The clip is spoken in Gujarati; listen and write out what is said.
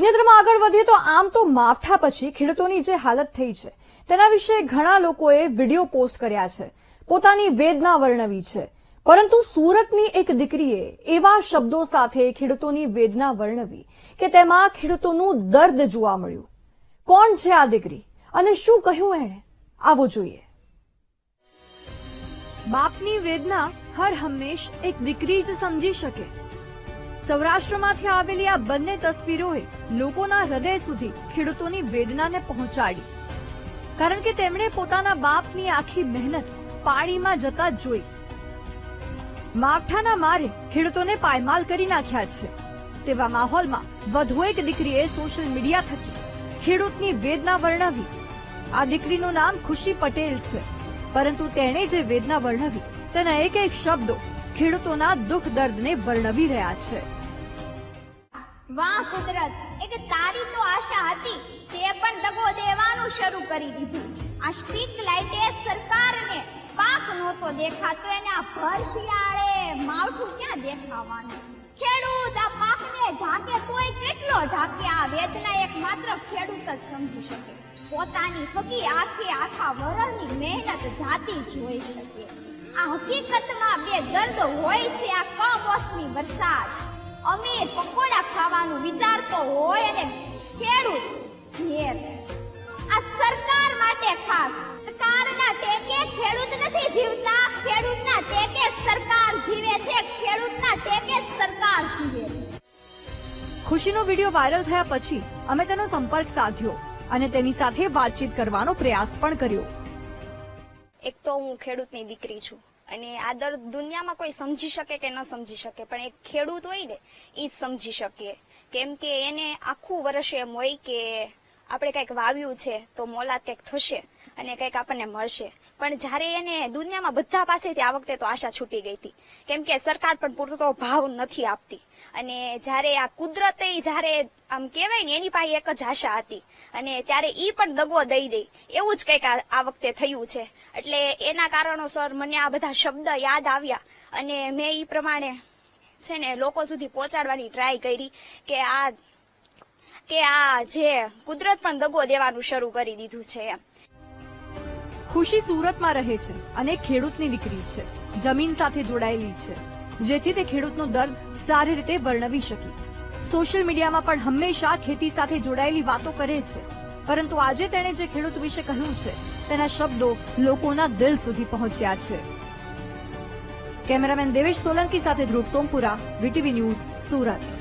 સિનેદ્રમાં આગળ વધીએ તો આમ તો માવઠા પછી ખેડૂતોની જે હાલત થઈ છે, તેના વિશે ઘણા લોકોએ વીડિયો પોસ્ટ કર્યા છે. પોતાની વેદના વર્ણવી છે. પરંતુ સુરતની એક દીકરીએ એવા શબ્દો સાથે ખેડૂતોની વેદના વર્ણવી કે તેમાં ખેડૂતોનું દર્દ જોવા મળ્યું. કોણ છે આ દીકરી અને શું કહ્યું એણે? આવો જોઈએ. બાપની વેદના હર હંમેશ એક દીકરી જ સમજી શકે. સૌરાષ્ટ્રમાંથી આવેલી આ બંને તસવીરોએ લોકોના હૃદય સુધી ખેડૂતોની વેદનાને પહોંચાડી. કારણ કે તેમણે પોતાના બાપની આખી મહેનત પાણીમાં જતા જોઈ. માવઠાના મારે ખેડૂતોને પાયમાલ કરી નાખ્યા છે. તેવા માહોલમાં વધુ એક દીકરીએ સોશિયલ મીડિયા થકી ખેડૂતની વેદના વર્ણવી. આ દીકરીનું નામ ખુશી પટેલ છે. પરંતુ તેણે જે વેદના વર્ણવી તેના એક એક શબ્દો ખેડૂતોના દુઃખ દર્દને વર્ણવી રહ્યા છે. વાહ, કુદરત. એક તારી તો આશા હતી. તે પણ દગો દેવાનું શરૂ કરી દીધું. આ સ્ટ્રીટ લાઇટે સરકારને પાક નહોતો દેખાતો, એને આ ભર શિયાળે માવઠું ક્યાં દેખાવાનું? ખેડૂત આ પાકને ઢાકે તોય કેટલો ઢાકે, આ વેદના એક માત્ર ખેડૂત જ સમજી શકે. પોતાની હકી આખે આખા વરસની મહેનત જાતી જોઈ શકે. આ હકીકતમાં બે દર્દ હોય છે આ કમોસમી વરસાદ. અમીર પકોડા ખાવાનું વિચારતો હોય અને ખેડૂત ઝેર આ સરકાર માટે ખાસ સરકારના ટેકે ખેડૂત નથી જીવતા ખેડૂતના ટેકે સરકાર જીવે છે ખેડૂતના ટેકે સરકાર જીવે છે. ખુશીનો વીડિયો વાયરલ થયા પછી અમે તેનો સંપર્ક સાધ્યો અને તેની સાથે વાતચીત કરવાનો પ્રયાસ પણ કર્યો. એક તો હું ખેડૂતની દીકરી છું. અને આ દર્દ દુનિયામાં કોઈ સમજી શકે કે ન સમજી શકે, પણ એક ખેડૂત હોય ને એ સમજી શકે. કેમ કે એને આખું વર્ષ એમ હોય કે આપણે કંઈક વાવ્યું છે તો મોલાદ કંઈક થશે અને કંઈક આપણને મળશે. પણ જ્યારે એને દુનિયામાં બધા પાસેથી આ વખતે તો આશા છૂટી ગઈ હતી. કેમ કે સરકાર પણ પૂરતો ભાવ નથી આપતી. અને જ્યારે આ કુદરતે જ્યારે આમ કહેવાય ને, એની પાસે એક જ આશા હતી. અને ત્યારે ઈ પણ દગો દઈ દે. એવું જ કંઈક આ વખતે થયું છે. એટલે એના કારણોસર મને આ બધા શબ્દ યાદ આવ્યા. અને મેં ઈ પ્રમાણે છે ને, લોકો સુધી પહોંચાડવાની ટ્રાય કરી કે આ કે આ જે કુદરત પણ દગો દેવાનું શરૂ કરી દીધું છે એમ. ખુશી સુરતમાં રહે છે અને ખેડૂતની દીકરી છે. જમીન સાથે જોડાયેલી છે. જેથી તે ખેડૂતનો દર્દ સારી રીતે વર્ણવી શકી. સોશિયલ મીડિયામાં પણ હંમેશા ખેતી સાથે જોડાયેલી વાતો કરે છે. પરંતુ આજે તેણે જે ખેડૂત વિશે કહ્યું છે, તેના શબ્દો લોકોના દિલ સુધી પહોંચ્યા છે. કેમેરામેન દેવેશ સોલંકી સાથે ધ્રુવ સોમપુરા, વીટીવી ન્યૂઝ સુરત.